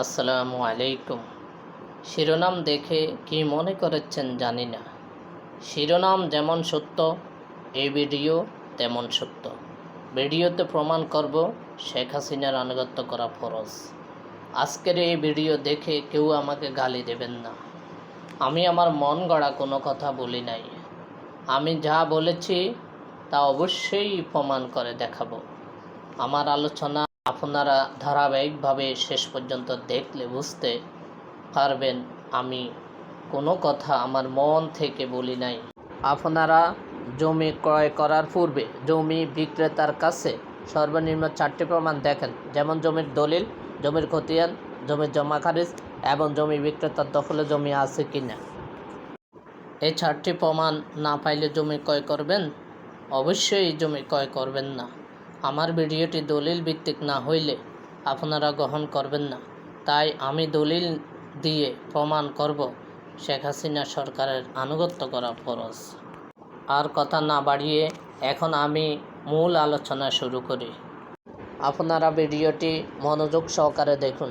আসসালামু আলাইকুম। শিরোনাম দেখে কি মনে করেছেন জানি না। শিরোনাম যেমন সত্য, এই ভিডিও তেমন সত্য। ভিডিওতে প্রমাণ করব শেখ হাসিনার আনুগত্য করা ফরজ। আজকের এই ভিডিও দেখে কেউ আমাকে গালি দেবেন না। আমি আমার মন গড়া কোনো কথা বলি নাই। আমি যা বলেছি তা অবশ্যই প্রমাণ করে দেখাবো। আমার আলোচনা আপনারা ধারাবাহিকভাবে শেষ পর্যন্ত দেখলে বুঝতে পারবেন, আমি কোনো কথা আমার মন থেকে বলি নাই। আপনারা জমি ক্রয় করার পূর্বে জমি বিক্রেতার কাছে সর্বনিম্ন চারটি প্রমাণ দেখেন, যেমন জমির দলিল, জমির খতিয়ান, জমির জমা খারিজ এবং জমি বিক্রেতার দখলে জমি আছে কি না। এই চারটি প্রমাণ না পাইলে জমি ক্রয় করবেন? অবশ্যই জমি ক্রয় করবেন না। আমার ভিডিওটি দলিল ভিত্তিক না হইলে আপনারা গ্রহণ করবেন না। তাই আমি দলিল দিয়ে প্রমাণ করব শেখ হাসিনা সরকারের আনুগত্য করা ফরজ। আর কথা না বাড়িয়ে এখন আমি মূল আলোচনা শুরু করি। আপনারা ভিডিওটি মনোযোগ সহকারে দেখুন।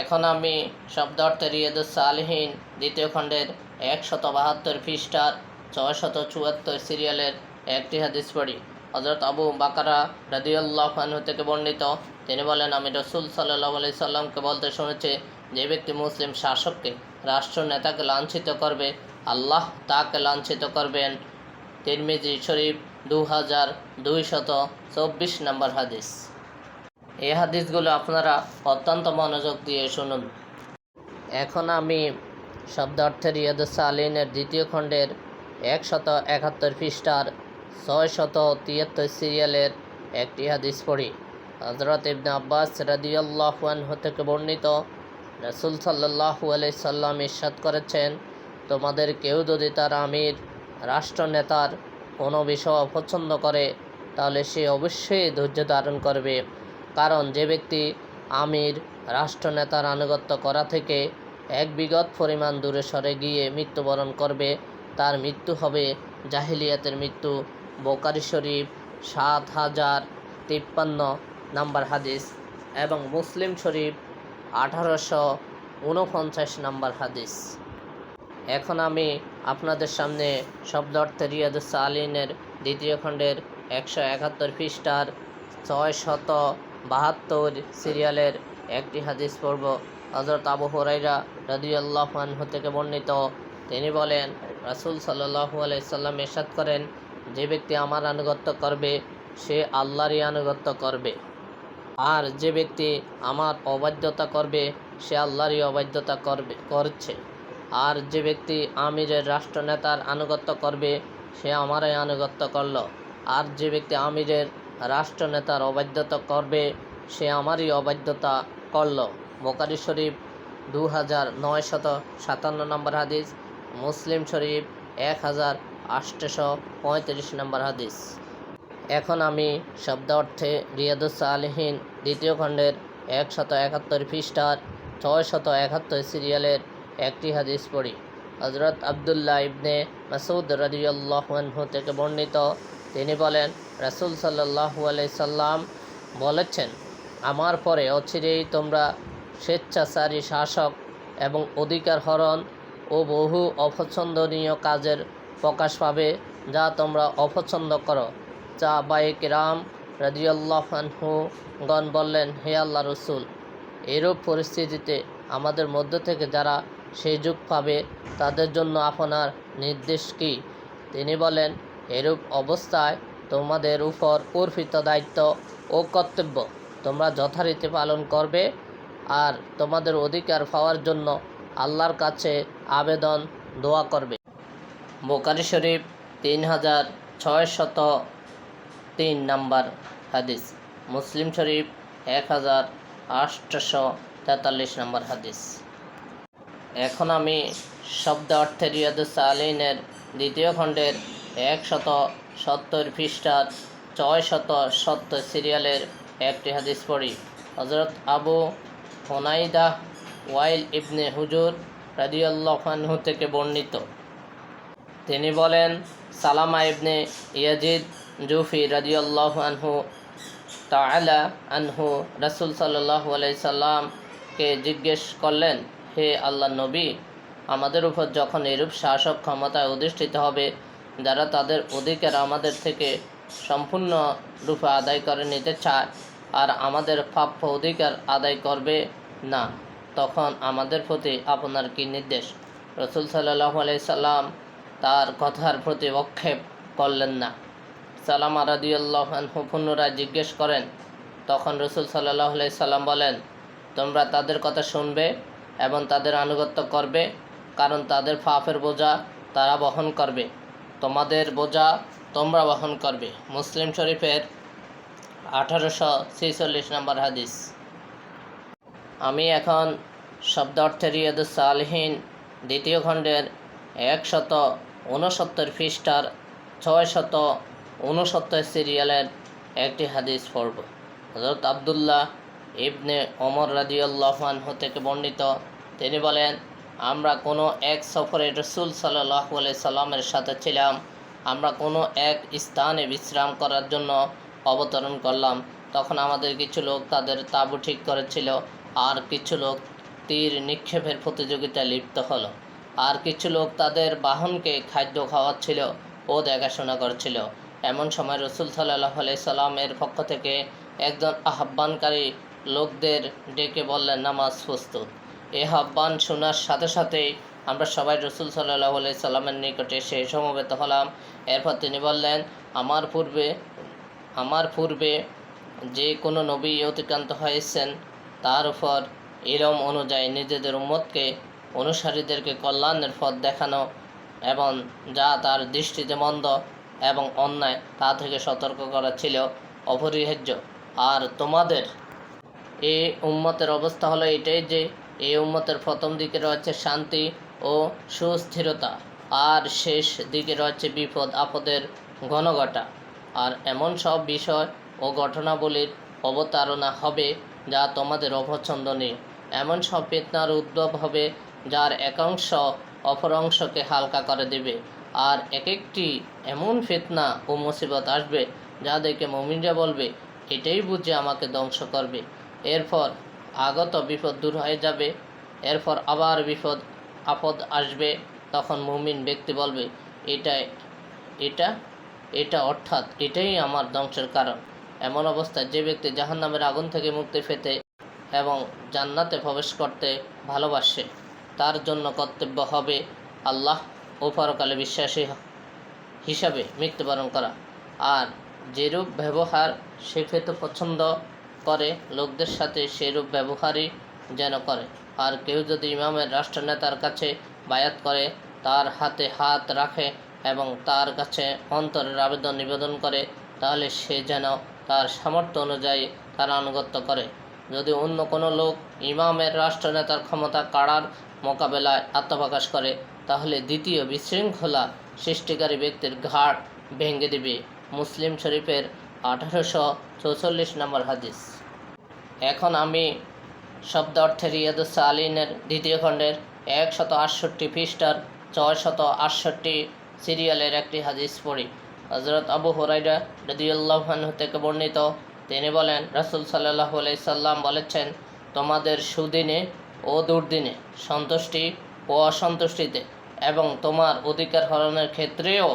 এখন আমি শব্দার্থে রিয়াদুস সালহীন দ্বিতীয় খণ্ডের একশত বাহাত্তর পৃষ্ঠার ছয়শত চুয়াত্তর সিরিয়ালের একটি হাদিস পড়ি। হজরত আবু বাকারা রাদিউল্লাহ আনহু থেকে বর্ণিত। তিনি বলেন, আমি রসুল সাল্লাহ আলি সাল্লামকে বলতে শুনেছি যে ব্যক্তি মুসলিম শাসককে রাষ্ট্র নেতাকে লাঞ্ছিত করবে, আল্লাহ তাকে লাঞ্ছিত করবেন। তিরমিজি শরীফ দু হাজার দুইশত চব্বিশ নম্বর হাদিস। এই হাদিসগুলো আপনারা অত্যন্ত মনোযোগ দিয়ে শুনুন। এখন আমি শব্দার্থের রিয়াদুস আলিনের দ্বিতীয় খণ্ডের একশত একাত্তর পৃষ্ঠার ছয় শত তিয়াত্তর সিরিয়ালের একটি হাদিস পড়ি। হজরত ইবনে আব্বাস রাদিয়াল্লাহুয়ানহু থেকে বর্ণিত, রসুল সাল্লাহু আলাই সাল্লাম ইরশাদ করেছেন, তোমাদের কেউ যদি তার আমির, রাষ্ট্রনেতার কোনো বিষয় অপছন্দ করে, তাহলে সে অবশ্যই ধৈর্য ধারণ করবে। কারণ যে ব্যক্তি আমির, রাষ্ট্রনেতার আনুগত্য করা থেকে এক বিগত পরিমাণ দূরে সরে গিয়ে মৃত্যুবরণ করবে, তার মৃত্যু হবে জাহিলিয়াতের মৃত্যু। বোকারি শরীফ, সাত হাজার তিপ্পান্ন নাম্বার হাদিস এবং মুসলিম শরীফ, আঠারোশো উনপঞ্চাশ নাম্বার হাদিস। এখন আমি আপনাদের সামনে শব্দার্থে রিয়াদুস আলিনের দ্বিতীয় খণ্ডের একশো একাত্তর পৃষ্ঠার ছয় শত বাহাত্তর সিরিয়ালের একটি হাদিস পড়ব। হজরত আবু হরাইরা রাদিউল্লাহ আনহু থেকে বর্ণিত। তিনি বলেন, রাসুল সাল্লাহু আলাইসাল্লাম এরশাদ করেন যে ব্যক্তি আমার আনুগত্য করবে, সে আল্লাহরই আনুগত্য করবে। আর যে ব্যক্তি আমার অবাধ্যতা করবে, সে আল্লাহরই অবাধ্যতা করবে, করছে। আর যে ব্যক্তি আমিরের রাষ্ট্রনেতার আনুগত্য করবে, সে আমারই আনুগত্য করল। আর যে ব্যক্তি আমিরের রাষ্ট্রনেতার অবাধ্যতা করবে, সে আমারই অবাধ্যতা করল। বোকারি শরীফ দু হাজার নয়শত সাতান্ন নম্বর হাদিস, মুসলিম শরীফ এক হাজার আটশো পঁয়ত্রিশ নম্বর হাদিস। এখন আমি শব্দ অর্থে রিয়াদুস আলহীন দ্বিতীয় খণ্ডের একশত একাত্তর পৃষ্ঠার ছয় শত একাত্তর সিরিয়ালের একটি হাদিস পড়ি। হজরত আবদুল্লাহ ইবনে মাসুদ রাজিউল্লাহনহু থেকে বর্ণিত, তিনি বলেন, রাসুল সাল্লাহু সাল্লাম বলেছেন, আমার পরে অচিরেই তোমরা স্বেচ্ছাচারী শাসক এবং অধিকার হরণ ও বহু অপছন্দনীয় কাজের প্রকাশ পাবে যা তোমরা অপছন্দ করো। চা বাইক রাম রাজিউল্লাহানহু গণ বললেন, হে আল্লাহ রসুল, এরূপ পরিস্থিতিতে আমাদের মধ্য থেকে যারা সেই যুগ পাবে, তাদের জন্য আপনার নির্দেশ কি? তিনি বলেন, এরূপ অবস্থায় তোমাদের উপর অর্পিত দায়িত্ব ও কর্তব্য তোমরা যথারীতি পালন করবে আর তোমাদের অধিকার পাওয়ার জন্য আল্লাহর কাছে আবেদন, দোয়া করবে। বোকারি শরীফ তিন হাজার ছয় শত তিন নাম্বার হাদিস। মুসলিম শরীফ এক হাজার আটশো তেতাল্লিশ নম্বর হাদিস। এখন আমি শব্দ অর্থে রিয়াদুস আলিনের দ্বিতীয় খণ্ডের একশত সত্তর পৃষ্ঠার ছয় শত সত্তর সিরিয়ালের একটি হাদিস পড়ি। হজরত আবু হোনাইদা ওয়াইল ইবনে হুজুর রাদিউল্লাহানহু থেকে বর্ণিত। তিনি বলেন, সালামা ইবনে ইয়াজিদ জুফি রাদিউল্লাহ আনহু তালা আনহু রাসুল সাল্লাহু আলাই সাল্লাম কে জিজ্ঞেস করলেন, হে আল্লাহ নবী, আমাদের উপর যখন এরূপ শাসক ক্ষমতায় অধিষ্ঠিত হবে, যারা তাদের অধিকার আমাদের থেকে সম্পূর্ণ রূপে আদায় করে নিতে চায় আর আমাদের প্রাপ্য অধিকার আদায় করবে না, তখন আমাদের প্রতি আপনার কি নির্দেশ? রসুল সাল্লাহ সাল্লাম তার কথার প্রতি অক্ষেপ করলেন না। সালাম আরাদিউল্লাহ পুনরায় জিজ্ঞেস করেন, তখন রসুল সাল্লাহ সাল্লাম বলেন, তোমরা তাদের কথা শুনবে এবং তাদের আনুগত্য করবে, কারণ তাদের ফাফের বোঝা তারা বহন করবে। তোমাদের বোঝা তোমরা বহন করবে। মুসলিম শরীফের আঠারোশো ছেচল্লিশ নম্বর হাদিস। আমি এখন শব্দ অর্থে রিয়াদুস সালহীন দ্বিতীয় খণ্ডের একশত ঊনসত্তর পৃষ্ঠার ছয় শত ঊনসত্তর সিরিয়ালের একটি হাদিস পড়ব। হজরত আবদুল্লাহ ইবনে ওমর রাজিউল্লাহমান থেকে বর্ণিত। তিনি বলেন, আমরা কোনো এক সফরে রসুল সাল্লাহ সাল্লামের সাথে ছিলাম। আমরা কোনো এক স্থানে বিশ্রাম করার জন্য অবতরণ করলাম। তখন আমাদের কিছু লোক তাদের তাঁবু ঠিক করেছিল। আর কিছু লোক তীর নিক্ষেপের প্রতিযোগিতায় লিপ্ত হলো। আর কিছু লোক তাদের বাহনকে খাদ্য খাওয়াচ্ছিল ও দেখাশোনা করছিল। এমন সময় রসুল সাল্লাহ সাল্লামের পক্ষ থেকে একজন আহ্বানকারী লোকদের ডেকে বললেন, নামাজ প্রস্তুত। এ আহ্বান শোনার সাথে সাথেই আমরা সবাই রসুল সাল্লাহ সাল্লামের নিকটে এসে সমবেত হলাম। এরপর তিনি বললেন, আমার পূর্বে আমার পূর্বে যে কোনো নবী অতিক্রান্ত হয়েছেন, তার উপর এরম অনুযায়ী নিজেদের উম্মতকে অনুসারীদেরকে কল্যাণের পথ দেখানো এবং যা তার দৃষ্টিতে মন্দ এবং অন্যায় তা থেকে সতর্ক করা ছিল অপরিহার্য। আর তোমাদের? এ উম্মতের অবস্থা হলো এটাই যে এই উম্মতের প্রথম দিকে রয়েছে শান্তি ও সুস্থিরতা, আর শেষ দিকে রয়েছে বিপদ, আপদের ঘনঘটা। আর এমন সব বিষয় ও ঘটনাবলীর অবতারণা হবে যা তোমাদের অপছন্দনীয়। এমন সব ফেতনার উদ্ভব হবে যার একাংশ অপর অংশকে হালকা করে দেবে। আর এক একটি এমন ফেতনা ও মুসিবত আসবে যা দেখে মমিনরা বলবে, এটাই বুঝে আমাকে ধ্বংস করবে। এরপর আগত বিপদ দূর হয়ে যাবে। এরপর আবার বিপদ, আপদ আসবে। তখন মুমিন ব্যক্তি বলবে, এটা এটা এটা অর্থাৎ এটাই আমার ধ্বংসের কারণ। এমন অবস্থায় যে ব্যক্তি জাহান্নামের আগুন থেকে মুক্তি পেতে এবং জান্নাতে প্রবেশ করতে ভালোবাসে। তার জন্য কর্তব্য হবে আল্লাহ ও পরকালে বিশ্বাসী হিসাবে মৃত্যুবরণ করা। আর যেরূপ ব্যবহার সে পেতে পছন্দ করে, লোকদের সাথে সেরূপ ব্যবহারই যেন করে। আর কেউ যদি ইমামের রাষ্ট্রনেতার কাছে বায়াত করে, তার হাতে হাত রাখে এবং তার কাছে অন্তরের আবেদন নিবেদন করে, তাহলে সে যেন তার সামর্থ্য অনুযায়ী তার আনুগত্য করে। যদি অন্য কোনো লোক ইমামের রাষ্ট্রনেতার ক্ষমতা কাড়ার মোকাবেলায় আত্মপ্রকাশ করে, তাহলে দ্বিতীয় বিশৃঙ্খলা সৃষ্টিকারী ব্যক্তির ঘাট ভেঙে দিবে। মুসলিম শরীফের আঠারোশো চৌচল্লিশ নম্বর হাদিস। এখন আমি শব্দ অর্থে রিয়াদুস আলিনের দ্বিতীয় খণ্ডের একশত আটষট্টি পৃষ্ঠার ছয় শত আটষট্টি সিরিয়ালের একটি হাদিস পড়ি। হজরত আবু হরাইরা রদিউল্লাহান থেকে বর্ণিত, তিনি বলেন, রাসুল সাল্লাহ সাল্লাম বলেছেন, তোমাদের সুদিনে ও দুর্দিনে, সন্তুষ্টি ও অসন্তুষ্টিতে এবং তোমার অধিকার হরণের ক্ষেত্রেও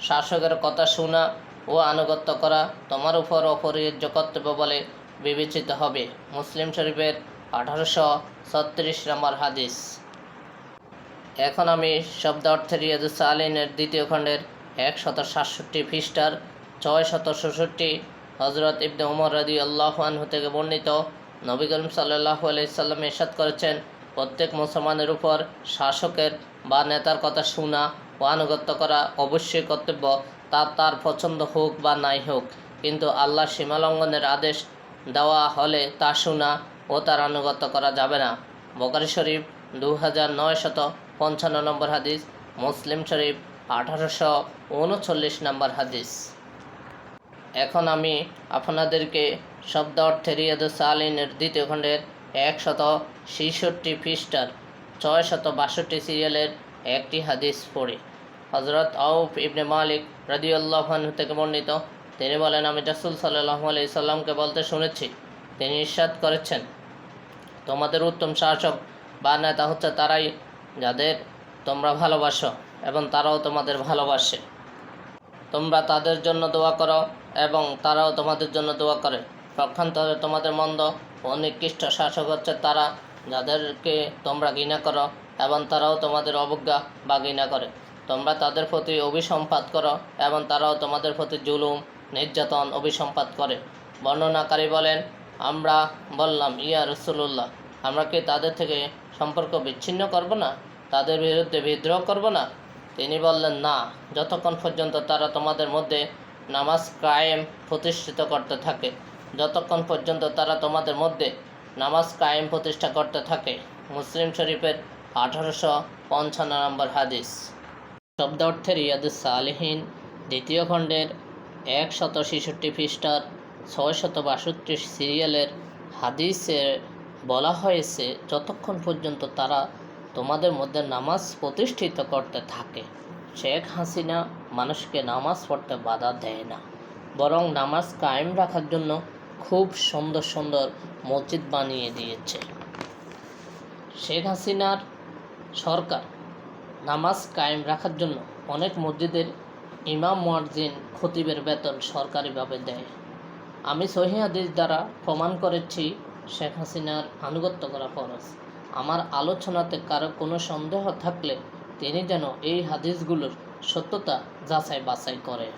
শাসকের কথা শোনা ও আনুগত্য করা তোমার উপর অপরিহার্য কর্তব্য বলে বিবেচিত হবে। মুসলিম শরীফের আঠারোশো ছত্রিশ নম্বর হাদিস। এখন আমি শব্দ অর্থে রিয়াজুস আলিনের দ্বিতীয় খণ্ডের একশত সাতষট্টি পৃষ্ঠার ছয় শত ষষট্টি হজরত ইবনে উমর রাদি আল্লাহানহু থেকে বর্ণিত নবী করিম সাল্লাহ আলাইসাল্লাম এরশাদ করেছেন, প্রত্যেক মুসলমানের উপর শাসকের বা নেতার কথা শোনা ও আনুগত্য করা অবশ্যই কর্তব্য, তা তার পছন্দ হোক বা নাই হোক। কিন্তু আল্লাহ সীমালঙ্ঘনের আদেশ দেওয়া হলে তা শোনা ও তার আনুগত্য করা যাবে না। বকারি শরীফ দু হাজার নয় শত পঞ্চান্ন নম্বর হাদিস, মুসলিম শরীফ আঠারোশো উনচল্লিশ নম্বর হাদিস। এখন আমি আপনাদেরকে শব্দ অর্থে রিয়াদুস আলিনের দ্বিতীয় খণ্ডের একশত ছেষট্টি পৃষ্ঠার ছয় শত বাষট্টি সিরিয়ালের একটি হাদিস পড়ি। হজরত আউফ ইবনে মালিক রাদিউল্লাহান থেকে বর্ণিত, তিনি বলেন, আমি রাসুল সাল্লাহ আলি সাল্লামকে বলতে শুনেছি। তিনি ইরশাদ করেছেন। তোমাদের উত্তম শাসক বা নেতা হচ্ছে তারাই যাদের তোমরা ভালোবাসো এবং তারাও তোমাদের ভালোবাসে। তোমরা তাদের জন্য দোয়া করো এবং তারাও তোমাদের জন্য দোয়া করে। পক্ষান্তরে তোমাদের মন্দ ও নিকৃষ্ট শাসক হচ্ছে তারা, যাদেরকে তোমরা ঘৃণা করো এবং তারাও তোমাদের অবজ্ঞা বা ঘৃণা করে। তোমরা তাদের প্রতি অভিসম্পাত করো এবং তারাও তোমাদের প্রতি জুলুম, নির্যাতন অভিসম্পাত করে। বর্ণনাকারী বলেন, আমরা বললাম, ইয়া রসুল্লাহ আমরা কি তাদের থেকে সম্পর্ক বিচ্ছিন্ন করব না? তাদের বিরুদ্ধে বিদ্রোহ করব না? তিনি বললেন, না, যতক্ষণ পর্যন্ত তারা তোমাদের মধ্যে নামাজ কায়েম প্রতিষ্ঠিত করতে থাকে। যতক্ষণ পর্যন্ত তারা তোমাদের মধ্যে নামাজ কায়েম প্রতিষ্ঠা করতে থাকে। মুসলিম শরীফের আঠারোশো পঞ্চান্ন নম্বর হাদিস। শব্দ অর্থের ইয়াদুস সালিহীন, দ্বিতীয় খণ্ডের একশত ছেষট্টি পৃষ্ঠার ছয়শত বাষট্টি সিরিয়ালের হাদিসে বলা হয়েছে, যতক্ষণ পর্যন্ত তারা তোমাদের মধ্যে নামাজ প্রতিষ্ঠিত করতে থাকে। শেখ হাসিনা মানুষকে নামাজ পড়তে বাধা দেয় না, বরং নামাজ কায়েম রাখার জন্য খুব সুন্দর সুন্দর মসজিদ বানিয়ে দিয়েছে। শেখ হাসিনার সরকার নামাজ কায়েম রাখার জন্য অনেক মসজিদের ইমাম মুয়াজ্জিন খতিবের বেতন সরকারিভাবে দেয়। আমি সহি হাদিস দ্বারা প্রমাণ করেছি, শেখ হাসিনার আনুগত্য করা ফরজ। আমার আলোচনাতে কারও কোনো সন্দেহ থাকলে তিনি যেন এই হাদিসগুলোর সত্যতা যাচাই বাছাই করে।